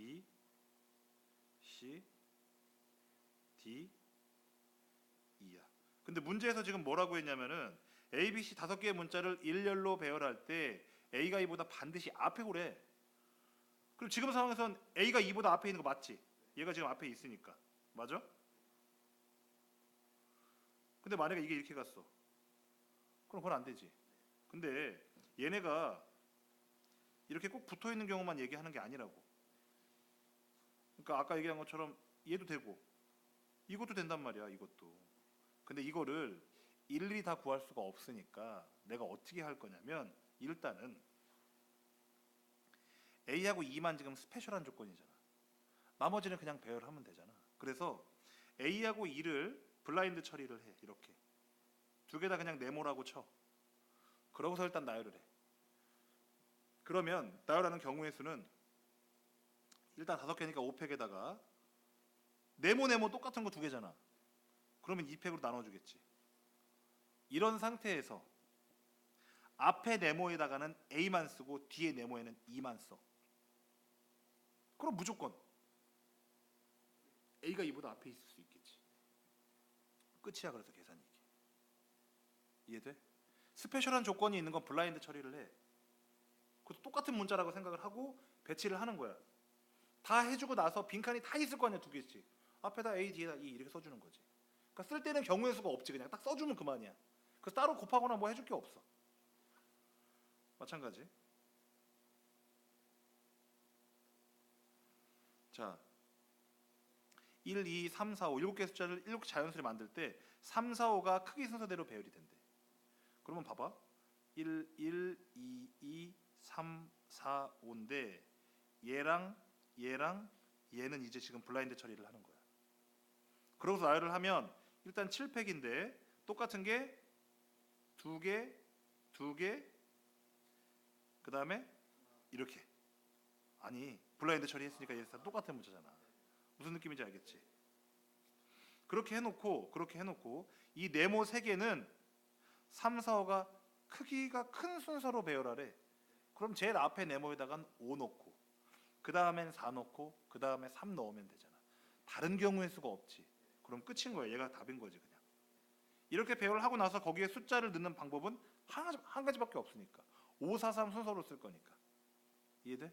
B, C, D, E야. 근데 문제에서 지금 뭐라고 했냐면은 A, B, C 다섯 개의 문자를 일렬로 배열할 때 A가 E보다 반드시 앞에 오래. 그럼 지금 상황에선 A가 E보다 앞에 있는 거 맞지? 얘가 지금 앞에 있으니까. 맞아? 근데 만약에 이게 이렇게 갔어. 그럼 그건 안 되지. 근데 얘네가 이렇게 꼭 붙어 있는 경우만 얘기하는 게 아니라고. 그러니까 아까 얘기한 것처럼 얘도 되고 이것도 된단 말이야, 이것도. 근데 이거를 일일이 다 구할 수가 없으니까 내가 어떻게 할 거냐면 일단은 A하고 E만 지금 스페셜한 조건이잖아. 나머지는 그냥 배열하면 되잖아. 그래서 A하고 E를 블라인드 처리를 해. 이렇게. 두 개 다 그냥 네모라고 쳐. 그러고서 일단 나열을 해. 그러면 나열하는 경우의 수는 일단 다섯 개니까 5팩에다가 네모 네모 똑같은 거 두 개잖아. 그러면 2팩으로 나눠주겠지. 이런 상태에서 앞에 네모에다가는 A만 쓰고 뒤에 네모에는 E만 써. 그럼 무조건 A가 E보다 앞에 있을 수 있겠지. 끝이야 그래서 계산이 이게. 이해돼? 스페셜한 조건이 있는 건 블라인드 처리를 해. 그것도 똑같은 문자라고 생각을 하고 배치를 하는 거야. 다 해주고 나서 빈칸이 다 있을 거 아니야 두 개씩. 앞에다 A, 뒤에다 E 이렇게 써주는 거지. 그러니까 쓸 때는 경우의 수가 없지 그냥 딱 써주면 그만이야. 그래서 따로 곱하거나 뭐 해줄 게 없어. 마찬가지. 자, 1, 2, 3, 4, 5 7개 숫자를 7개 자연수를 만들 때 3, 4, 5가 크기 순서대로 배열이 된대. 그러면 봐봐. 1, 1, 2, 2, 3, 4, 5인데 얘랑 얘랑 얘는 이제 지금 블라인드 처리를 하는 거야. 그러고서 나열을 하면 일단 7팩인데 똑같은 게 두 개, 두 개, 그 다음에 이렇게. 아니 블라인드 처리했으니까 얘다 똑같은 문자잖아. 무슨 느낌인지 알겠지? 그렇게 해놓고 그렇게 해놓고 이 네모 세 개는 3, 4, 5가 크기가 큰 순서로 배열하래. 그럼 제일 앞에 네모에다간 5 넣고 그 다음엔 4 넣고 그 다음에 3 넣으면 되잖아. 다른 경우의 수가 없지. 그럼 끝인 거야. 얘가 답인 거지 그냥. 이렇게 배열을 하고 나서 거기에 숫자를 넣는 방법은 한, 가지, 한 가지밖에 없으니까 5, 4, 3 순서로 쓸 거니까. 이해돼?